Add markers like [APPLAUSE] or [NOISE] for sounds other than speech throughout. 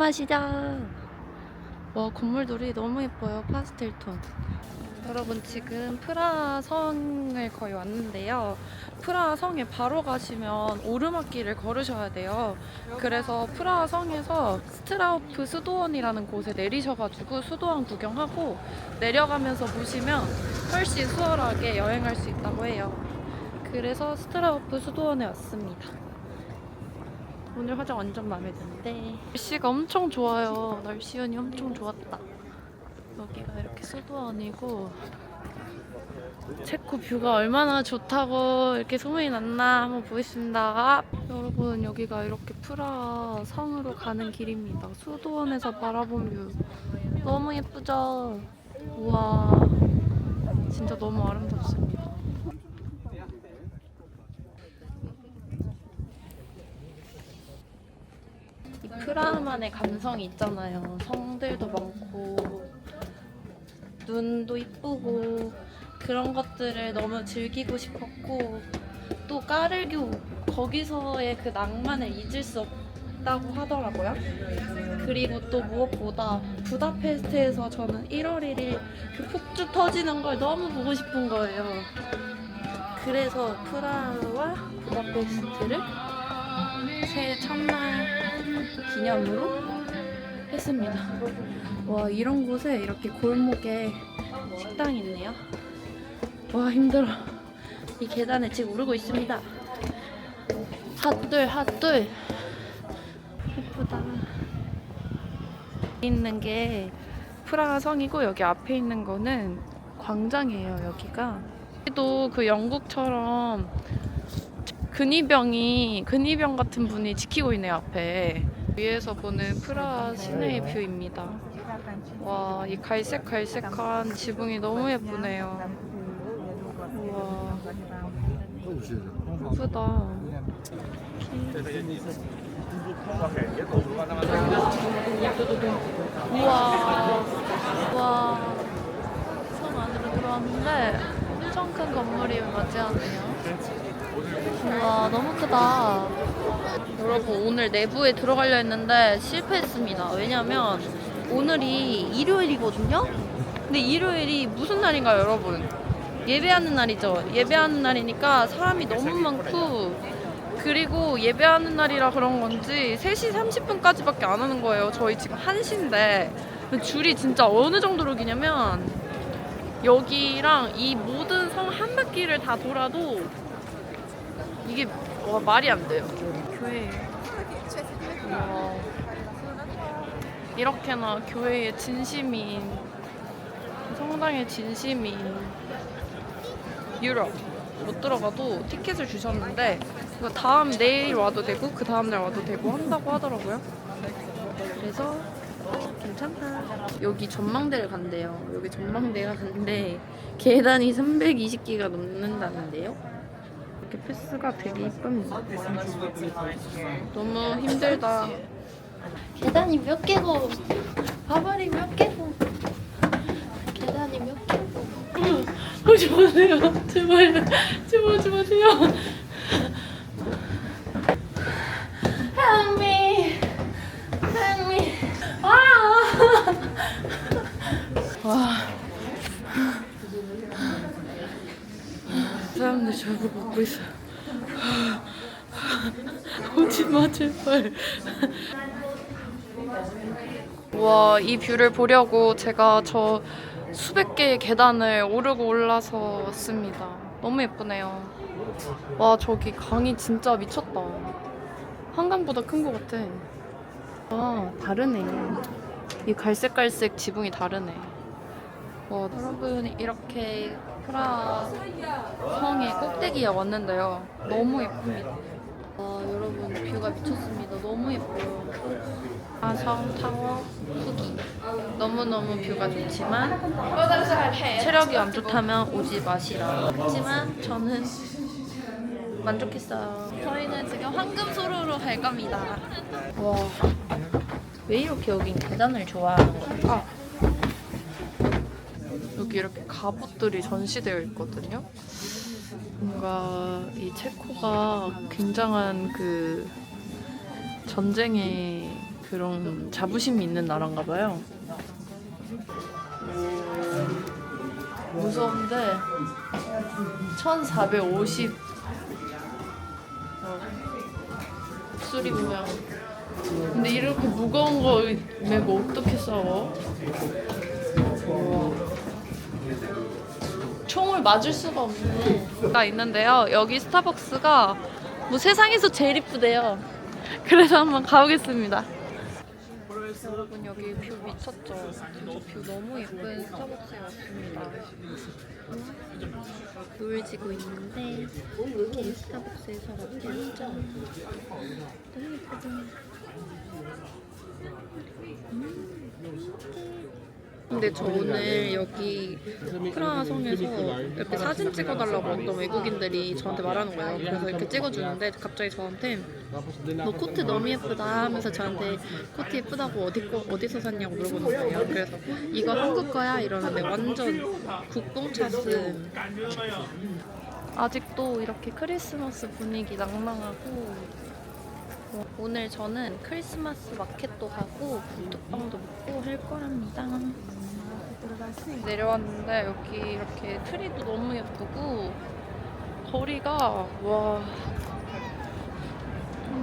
마시자. 와 건물들이 너무 예뻐요 파스텔 톤. 여러분 지금 프라하 성을 거의 왔는데요. 프라하 성에 바로 가시면 오르막길을 걸으셔야 돼요. 그래서 프라하 성에서 스트라우프 수도원이라는 곳에 내리셔가지고 수도원 구경하고 내려가면서 보시면 훨씬 수월하게 여행할 수 있다고 해요. 그래서 스트라우프 수도원에 왔습니다. 오늘 화장 완전 마음에 드는데 날씨가 엄청 좋아요. 날씨 운이 엄청 좋았다. 여기가 이렇게 수도원이고 체코 뷰가 얼마나 좋다고 이렇게 소문이 났나 한번 보겠습니다. 여러분 여기가 이렇게 프라 성으로 가는 길입니다. 수도원에서 바라본 뷰 너무 예쁘죠? 우와 진짜 너무 아름답습니다. 이 프라하만의 감성이 있잖아요. 성들도 많고 눈도 이쁘고 그런 것들을 너무 즐기고 싶었고 또 까르교 거기서의 그 낭만을 잊을 수 없다고 하더라고요. 그리고 또 무엇보다 부다페스트에서 저는 1월 1일 그 폭주 터지는 걸 너무 보고 싶은 거예요. 그래서 프라하와 부다페스트를 새해 첫날 기념으로 했습니다. 와 이런 곳에 이렇게 골목에 식당이 있네요. 와 힘들어. 이 계단을 지금 오르고 있습니다. 핫둘 핫둘. 예쁘다. 있는 게 프라하 성이고 여기 앞에 있는 거는 광장이에요. 여기가. 또 그 영국처럼 근위병이 근위병 같은 분이 지키고 있네요 앞에. 위에서 보는 프라하 시내의 뷰입니다. 와, 이 갈색 갈색한 지붕이 너무 예쁘네요. 우와, 예쁘다. 우와, 우와. 성 안으로 들어왔는데 엄청 큰 건물이 맞이하네요. 우와, 너무 크다. 여러분 오늘 내부에 들어가려 했는데 실패했습니다. 왜냐면 오늘이 일요일이거든요. 근데 일요일이 무슨 날인가요, 여러분? 예배하는 날이죠. 예배하는 날이니까 사람이 너무 많고 그리고 예배하는 날이라 그런 건지 3시 30분까지밖에 안 하는 거예요. 저희 지금 1시인데 줄이 진짜 어느 정도로 기냐면 여기랑 이 모든 성 한 바퀴를 다 돌아도 이게 와, 말이 안 돼요. 교회. 와. 이렇게나 교회에 진심인 성당에 진심인 유럽 못 들어가도 티켓을 주셨는데 이거 다음 내일 와도 되고 그 다음 날 와도 되고 한다고 하더라고요. 그래서 괜찮다. 여기 전망대를 간대요. 여기 전망대가 간데 계단이 320기가 넘는다는데요. 이렇게 패스가 되게 이쁩니다. 너무 힘들다. 계단이 몇 개고, 바발이 몇 개고, 계단이 몇 개고. 하지 마세요. 제발, 제발 하지 마세요. Help me. Help me. 아! 와. 사람들 저를 보고 있어요. 오지 마 제발. 와, 이 뷰를 보려고 제가 저 수백 개의 계단을 오르고 올라서 왔습니다. 너무 예쁘네요. 와, 저기 강이 진짜 미쳤다. 한강보다 큰 것 같아. 아, 다르네. 이 갈색갈색 지붕이 다르네. 와, 여러분 이렇게 프라 성의 꼭대기에 왔는데요. 너무 예쁩니다. 와, 여러분 뷰가 미쳤습니다. 너무 예뻐요. 아성 타워 후기. 너무너무 뷰가 좋지만 체력이 안 좋다면 오지 마시라. 하지만 저는 만족했어요. 저희는 지금 황금소로로 갈 겁니다. 와, 왜 이렇게 여긴 계단을 좋아하는 걸까? 여기 이렇게 갑옷들이 전시되어 있거든요. 뭔가 이 체코가 굉장한 그 전쟁의 그런 자부심이 있는 나라인가 봐요. 오, 무서운데 1450 어, 수리 모양. 근데 이렇게 무거운 거 메고 어떻게 싸워? 총을 맞을 수가 없네. 가 있는데요. 여기 스타벅스가 뭐 세상에서 제일 이쁘대요. 그래서 한번 가보겠습니다. 여러분 여기 뷰 미쳤죠? 뷰 너무 예쁜 스타벅스에 왔습니다. 노을 지고 있는데 이렇게 스타벅스에서 라떼 한잔 너무 예쁘죠? 근데 저 오늘 여기 프라하 성에서 이렇게 사진 찍어달라고 어떤 외국인들이 저한테 말하는 거예요. 그래서 이렇게 찍어주는데 갑자기 저한테 너 코트 너무 예쁘다 하면서 저한테 코트 예쁘다고 어디 거 어디서 샀냐고 물어보는 거예요. 그래서 이거 한국 거야 이러는데 완전 국뽕 찼음. 아직도 이렇게 크리스마스 분위기 낭낭하고 어, 오늘 저는 크리스마스 마켓도 가고 붕두빵도 먹고 할 거랍니다. 내려왔는데 여기 이렇게 트리도 너무 예쁘고 거리가 와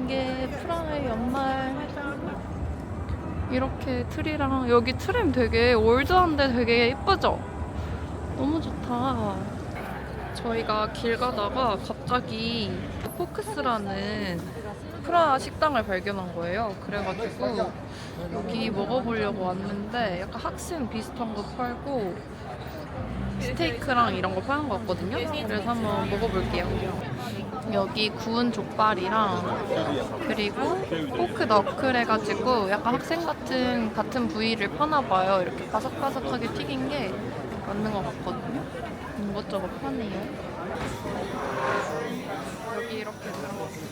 이게 프라하의 연말 이렇게 트리랑 여기 트램 되게 올드한데 되게 예쁘죠? 너무 좋다. 저희가 길 가다가 갑자기 포크스라는 프라하 식당을 발견한 거예요. 그래가지고 여기 먹어보려고 왔는데 약간 학생 비슷한 거 팔고 스테이크랑 이런 거 파는 거 같거든요. 그래서 한번 먹어볼게요. 여기 구운 족발이랑 그리고 포크 너클 해가지고 약간 학생 같은 같은 부위를 파나 봐요. 이렇게 바삭바삭하게 튀긴 게 맞는 것 같거든요. 이것저것 파네요. 이렇게 들어갔어요.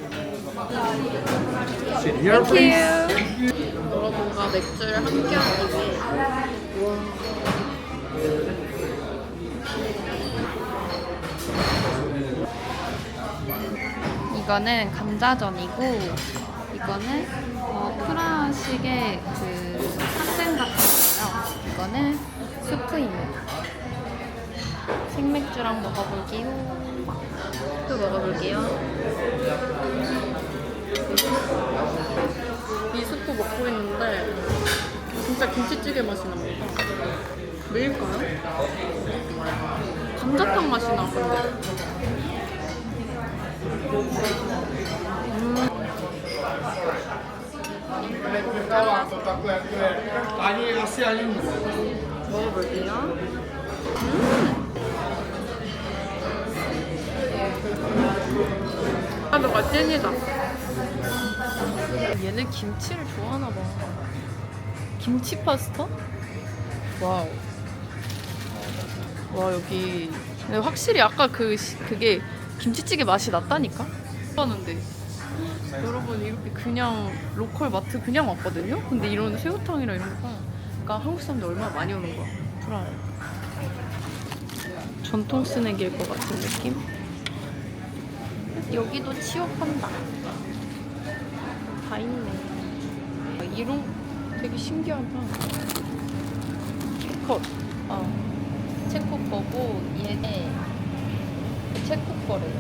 땡큐. 여러분과 맥주를 함께 하기 위해 이거는 감자전이고 이거는 어, 프라식의 그 학생 같은 거예요. 이거는 수프입니다. 생맥주랑 먹어볼게요. 또 먹어볼게요. 이 수프 먹고 있는데 진짜 김치찌개 맛이 납니다. 왜일까요? 감자탕 맛이 나 근데. 아니 아시 아니 먹어볼게요. 음. 파도가 찐이다. 얘는 김치를 좋아하나 봐. 김치 파스타? 와우. 와 여기 근데 확실히 아까 그 시- 그게 김치찌개 맛이 났다니까. 하는데 여러분 이렇게 그냥 로컬 마트 그냥 왔거든요. 근데 이런 새우탕이랑 이런 거가 그러니까 한국 사람들 얼마나 많이 오는 거야. 프라하에. 전통 스낵일 것 같은 느낌? 여기도 취업한다. 다 있네. 아, 이런 되게 신기하다. 컷. 어. 체코 거고 얘네 체코 거래요.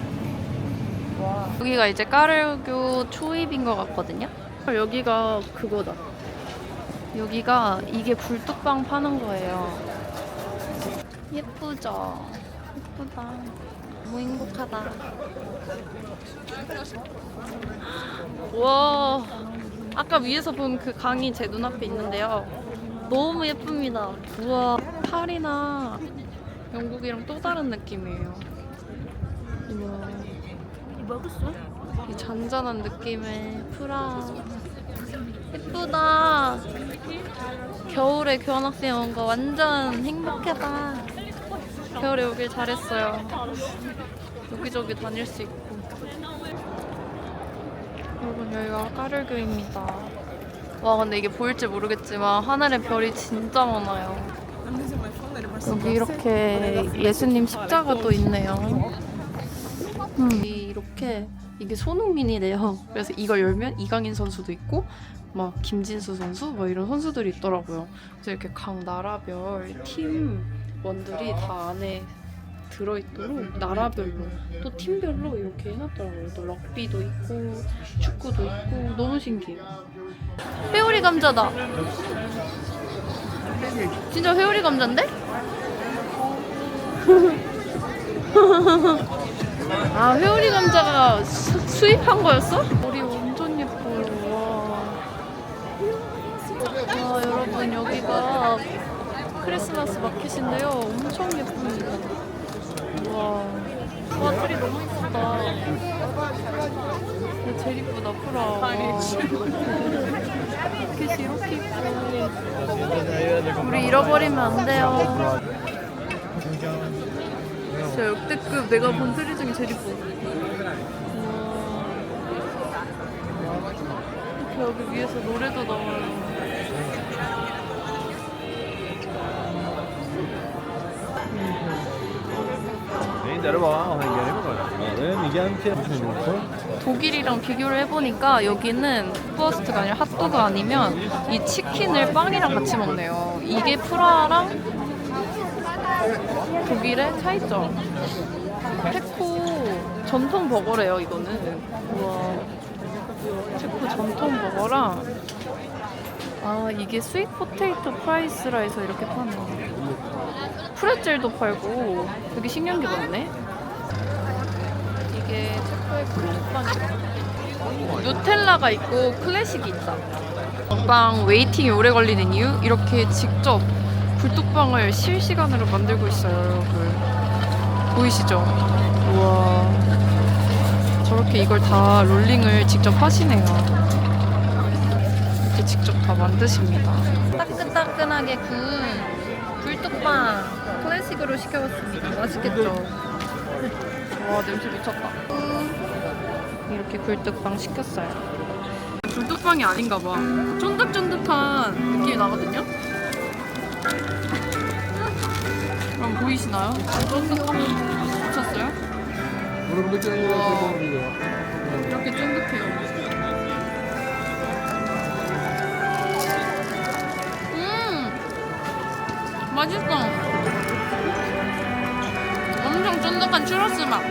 와. 여기가 이제 까르교 초입인 것 같거든요. 여기가 그거다. 여기가 이게 불뚝방 파는 거예요. 예쁘죠? 예쁘다. 너무 행복하다. 와, 아까 위에서 본 그 강이 제 눈앞에 있는데요. 너무 예쁩니다. 우와, 파리나 영국이랑 또 다른 느낌이에요. 우와. 이 잔잔한 느낌의 프라. 예쁘다. 겨울에 교환학생 온 거 완전 행복하다. 겨울에 오길 잘했어요. 여기저기 다닐 수 있고. 여러분 여기가 까르교입니다. 와 근데 이게 보일지 모르겠지만 하늘에 별이 진짜 많아요. 여기 이렇게 예수님 십자가도 있네요. 음, 이렇게 이게 손흥민이래요. 그래서 이걸 열면 이강인 선수도 있고 막 김진수 선수 막 이런 선수들이 있더라고요. 그래서 이렇게 각 나라별 팀 원들이 다 안에 들어있도록 나라별로 또 팀별로 이렇게 해놨더라고요. 또 럭비도 있고 축구도 있고 너무 신기해요. 회오리 감자다. 진짜 회오리 감자인데? [LAUGHS] 아 회오리 감자가 수, 수입한 거였어? 머리 완전 예뻐요. 와. 와 여러분 여기가 크리스마스 마켓인데요. 엄청 예쁩니다. 와. 와 트리 너무 예쁘다. 야, 제일 예쁘다 프라. 와. 마켓이 이렇게 예뻐. 우리 잃어버리면 안 돼요. 진짜 역대급 내가 본 트리 중에 제일 예뻐. 우와. 이렇게 여기 위에서 노래도 나와요. 내려봐. 그냥 얘기하는 거야. 왜 얘기하는 피해 독일이랑 비교를 해보니까 여기는 버스트가 아니라 핫도그 아니면 이 치킨을 빵이랑 같이 먹네요. 이게 프라랑 독일의 차이점. 체코 전통 버거래요, 이거는. 우와. 체코 전통 버거랑 아, 이게 스윗 포테이토 프라이스라 해서 이렇게 파는 거. 프레첼도 팔고 되게 신기한 게 많네. 이게 체코의 꿀빵이에요. 누텔라가 있고 클래식이 있다. 빵 웨이팅이 오래 걸리는 이유? 이렇게 직접 굴뚝빵을 실시간으로 만들고 있어요, 여러분. 보이시죠? 우와. 저렇게 이걸 다 롤링을 직접 하시네요. 이렇게 직접 다 만드십니다. 따끈따끈하게 구운 굴뚝빵 클래식으로 시켜봤습니다. 맛있겠죠? 와 냄새 미쳤다. 이렇게 굴뚝빵 시켰어요. 굴뚝빵이 아닌가 봐. 쫀득쫀득한 느낌이 나거든요. 그럼 보이시나요? 쫀득한 미쳤어요? 이렇게 쫀득해요. 맛있어. 엄청 쫀득한 추러스 맛.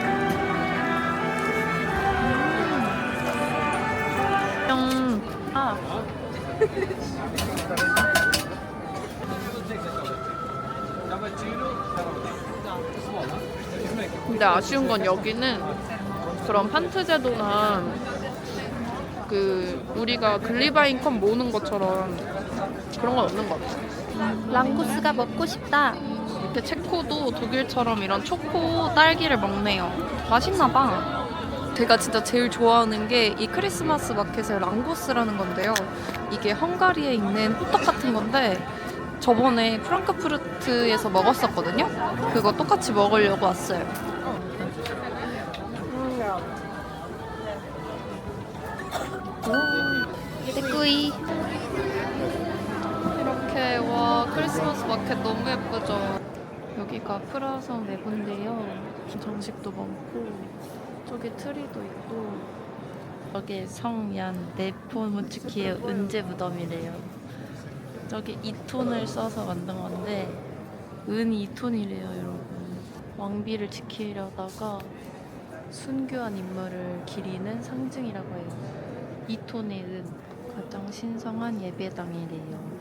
음. 아. 근데 아쉬운 건 여기는 그런 판트 제도나 그 우리가 글리바인 컵 모으는 것처럼 그런 건 없는 것 같아. 랑코스가 먹고 싶다. 이렇게 체코도 독일처럼 이런 초코 딸기를 먹네요. 맛있나 봐. 제가 진짜 제일 좋아하는 게 이 크리스마스 마켓의 랑고스라는 건데요. 이게 헝가리에 있는 호떡 같은 건데 저번에 프랑크푸르트에서 먹었었거든요. 그거 똑같이 먹으려고 왔어요. 데꾸이 크리스마스 마켓 너무 예쁘죠. 여기가 프라성 내부인데요. 장식도 많고 저기 트리도 있고 여기 성얀 네포무츠키의 은제 무덤이래요. 저기 2톤을 써서 만든 건데 은 2톤이래요 여러분. 왕비를 지키려다가 순교한 인물을 기리는 상징이라고 해요. 2톤의 은 가장 신성한 예배당이래요.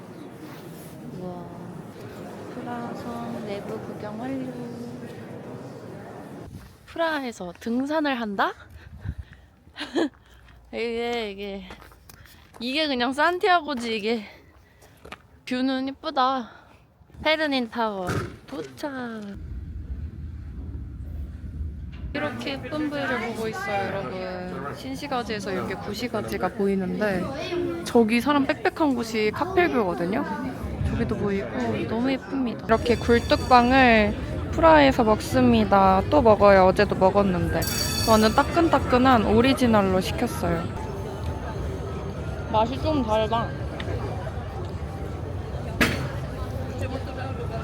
프라성 내부 구경 완료. 프라하에서 등산을 한다? [LAUGHS] 이게 이게 이게 그냥 산티아고지 이게 뷰는 이쁘다. 페르닌 타워 도착. 이렇게 예쁜 뷰를 보고 있어요, 여러분. 신시가지에서 이렇게 구시가지가 보이는데 저기 사람 빽빽한 곳이 카펠뷰거든요. 저기도 보이고 너무 예쁩니다. 이렇게 굴뚝빵을 프라에서 먹습니다. 또 먹어요. 어제도 먹었는데. 저는 따끈따끈한 오리지널로 시켰어요. 맛이 좀 달다.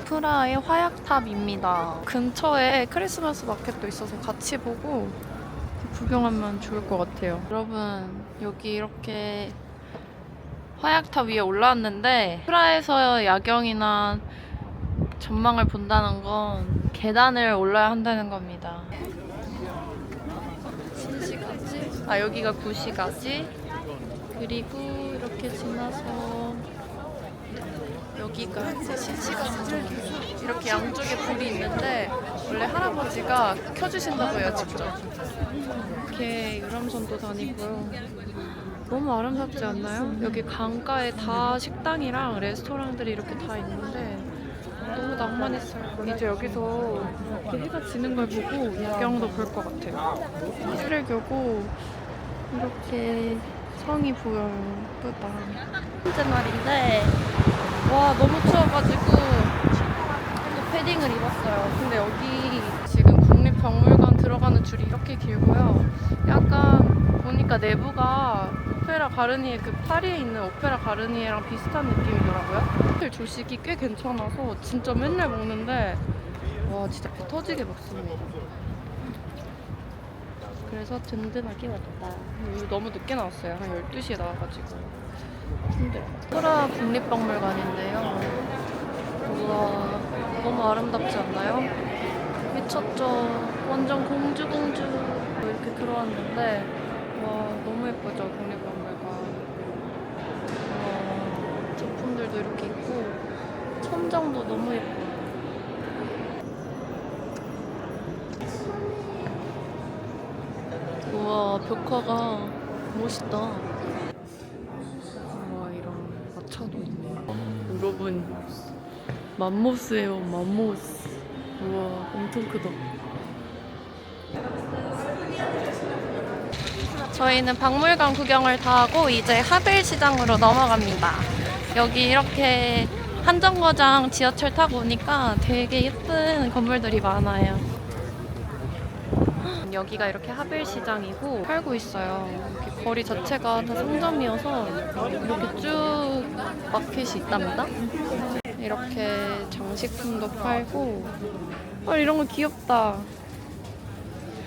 프라의 화약탑입니다. 근처에 크리스마스 마켓도 있어서 같이 보고 구경하면 좋을 것 같아요. 여러분, 여기 이렇게 화약탑 위에 올라왔는데 프라에서 야경이나 전망을 본다는 건 계단을 올라야 한다는 겁니다. 신시가지? 아 여기가 구시가지? 그리고 이렇게 지나서 여기가 이제 신시가지 이렇게 양쪽에 불이 있는데 원래 할아버지가 켜주신다고 해요 직접 이렇게 유람선도 다니고요 너무 아름답지 않나요? 여기 강가에 다 식당이랑 레스토랑들이 이렇게 다 있는데 너무 낭만있어요 이제 여기서 이렇게 해가 지는 걸 보고 야경도 볼 것 같아요 수레교고 이렇게 성이 보여요 예쁘다 첫째 날인데 와 너무 추워가지고 또 패딩을 입었어요. 근데 여기 지금 국립박물관 들어가는 줄이 이렇게 길고요. 약간 보니까 내부가 오페라 가르니에 그 파리에 있는 오페라 가르니에랑 비슷한 느낌이더라고요. 호텔 조식이 꽤 괜찮아서 진짜 맨날 먹는데 와 진짜 배 터지게 먹습니다. 그래서 든든하게 왔다. 너무 늦게 나왔어요. 한 12시에 나와가지고. 힘들어. 프라 국립박물관인데요. 우와, 너무 아름답지 않나요? 미쳤죠. 완전 공주 공주 이렇게 들어왔는데 와 너무 예쁘죠 국립박물관. 와 작품들도 이렇게 있고 천장도 너무 예뻐요. 우와 벽화가 멋있다. 우와 이런 마차도 있네. 여러분 맘모스예요 맘모스. 우와 엄청 크다. 저희는 박물관 구경을 다 하고 이제 하벨 시장으로 넘어갑니다. 여기 이렇게 한정거장 지하철 타고 오니까 되게 예쁜 건물들이 많아요. 여기가 이렇게 하벨 시장이고 팔고 있어요. 거리 자체가 다 상점이어서 이렇게 쭉 마켓이 있답니다. 이렇게 장식품도 팔고 어 이런 거 귀엽다.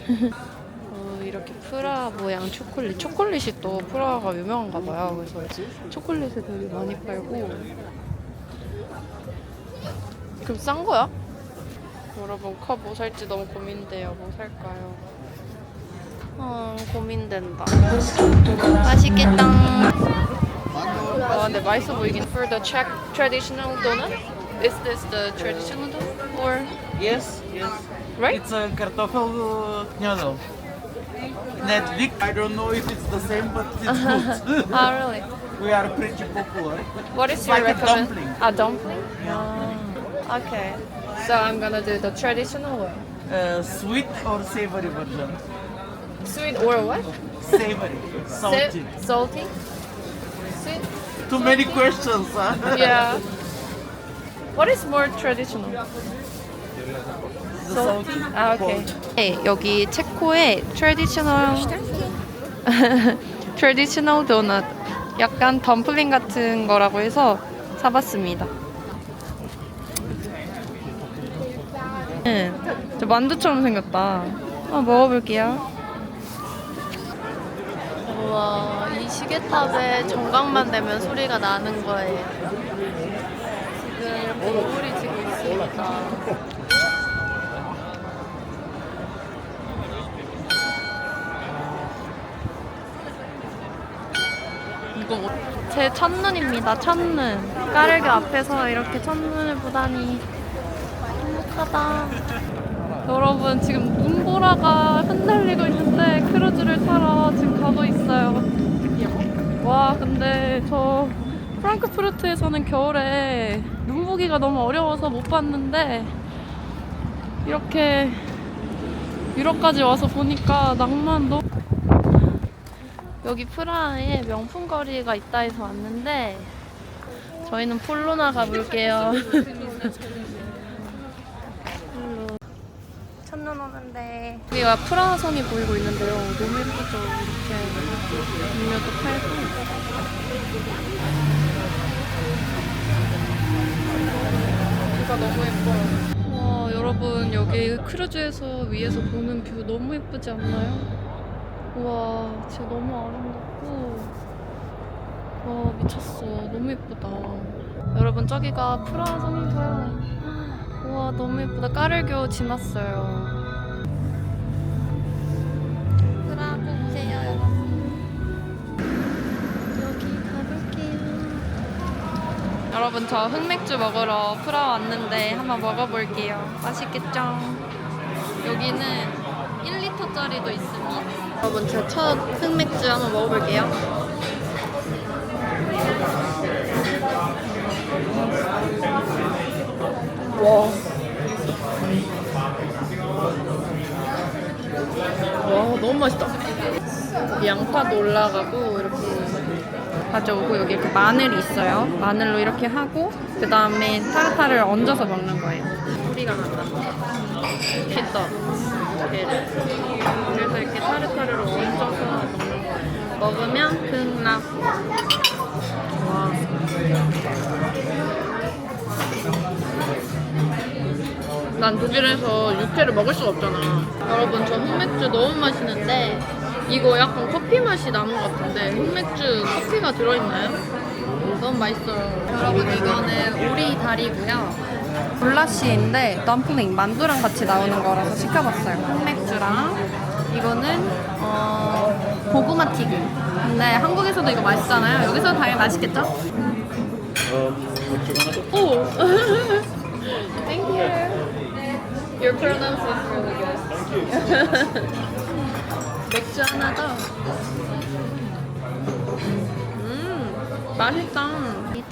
[LAUGHS] 어, 이렇게 프라 모양 초콜릿. 초콜릿이 또 프라가 유명한가 봐요. 그래서 초콜릿을 되게 많이 팔고. 그럼 싼 거야? 여러분 컵 뭐 살지 너무 고민돼요. 뭐 살까요? 어 고민된다. 맛있겠다. 와 근데 맛있어 보이긴. For the Czech traditional donut, is this the traditional donut or Yes, yes. right? It's a kartoffel uh, big. I don't know if it's the same, but it's good. [LAUGHS] Ah really? [LAUGHS] we are pretty popular. What is It's your like a recommend? dumpling. A dumpling? Yeah. Ah, okay. So I'm gonna do the traditional one. Uh, sweet or savory version? Sweet or what? Savory, [LAUGHS] salty. Sa- salty? Sweet? Too many questions, huh? Yeah. What is more traditional? Salty. 아, 오케이. 네, 여기 체코의 트레디셔널 트레디셔널 도넛 약간 덤플링 같은 거라고 해서 사봤습니다. 네, 저 만두처럼 생겼다. 한번 먹어볼게요. 우와, 이 시계탑에 정각만 되면 소리가 나는 거예요. 지금 노을이 지고 있습니다. 뭐- 제 첫눈입니다. 첫눈. 까르교 앞에서 이렇게 첫눈을 보다니 행복하다. 여러분 지금 눈보라가 흩날리고 있는데 크루즈를 타러 지금 가고 있어요. 와 근데 저 프랑크푸르트에서는 겨울에 눈 보기가 너무 어려워서 못 봤는데 이렇게 유럽까지 와서 보니까 낭만 너무 여기 프라하에 명품 거리가 있다 해서 왔는데 저희는 폴로나 가볼게요. 폴로. [LAUGHS] 첫눈 오는데 여기가 프라하 성이 보이고 있는데요. 너무 예쁘죠? 이렇게 음료도 팔고 뷰가 너무 예뻐요. 와 여러분 여기 크루즈에서 위에서 보는 뷰 너무 예쁘지 않나요? 우와 진짜 너무 아름답고. 와 미쳤어. 너무 예쁘다. 여러분 저기가 프라 성이고요 우와 너무 예쁘다. 까르교 지났어요. 프라 꼭 오세요 여러분. 여기 가볼게요. 여러분 저 흑맥주 먹으러 프라 왔는데 한번 먹어볼게요. 맛있겠죠? 여기는 1리터짜리도 있습니다 여러분 제 첫 흑맥주 한번 먹어볼게요 와. 와, 너무 맛있다. 양파도 올라가고, 이렇게 가져오고, 여기 이렇게 마늘이 있어요. 마늘로 이렇게 하고, 그 다음에 타르타를 얹어서 먹는 거예요. 소리가 난다. 맛있다. 얘를. 그래서 이렇게 타르타르를 얹어서. 먹으면 극락. 와. 난 독일에서 육회를 먹을 수가 없잖아. 여러분, 저 흑맥주 너무 마시는데 이거 약간 커피 맛이 나는 것 같은데 흑맥주 커피가 들어있나요? 너무 맛있어요. 여러분, 이거는 오리 다리고요. 블라시인데 덤플링, 만두랑 같이 나오는 거라서 시켜봤어요. 흑맥주랑 이거는 어, 고구마 튀김. 근데 한국에서도 이거 맛있잖아요. 여기서 당연히 맛있겠죠? 오! [LAUGHS] Thank you. Your pronounce is really good. 맥주 하나 더. 음, 맛있다. 이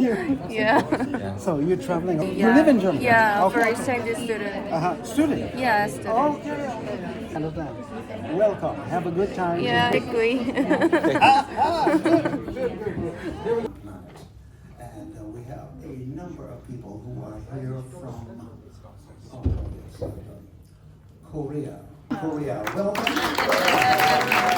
[LAUGHS] Yeah. [LAUGHS] So you're traveling. You live in Germany. Yeah, for Okay. exchange student. Uh-huh. Student. Yeah, student. Okay. Understand. Welcome. Have a good time. Yeah, agree. [LAUGHS] And uh, we have a number of people who are here from oh, yes, uh, Korea. Korea, welcome.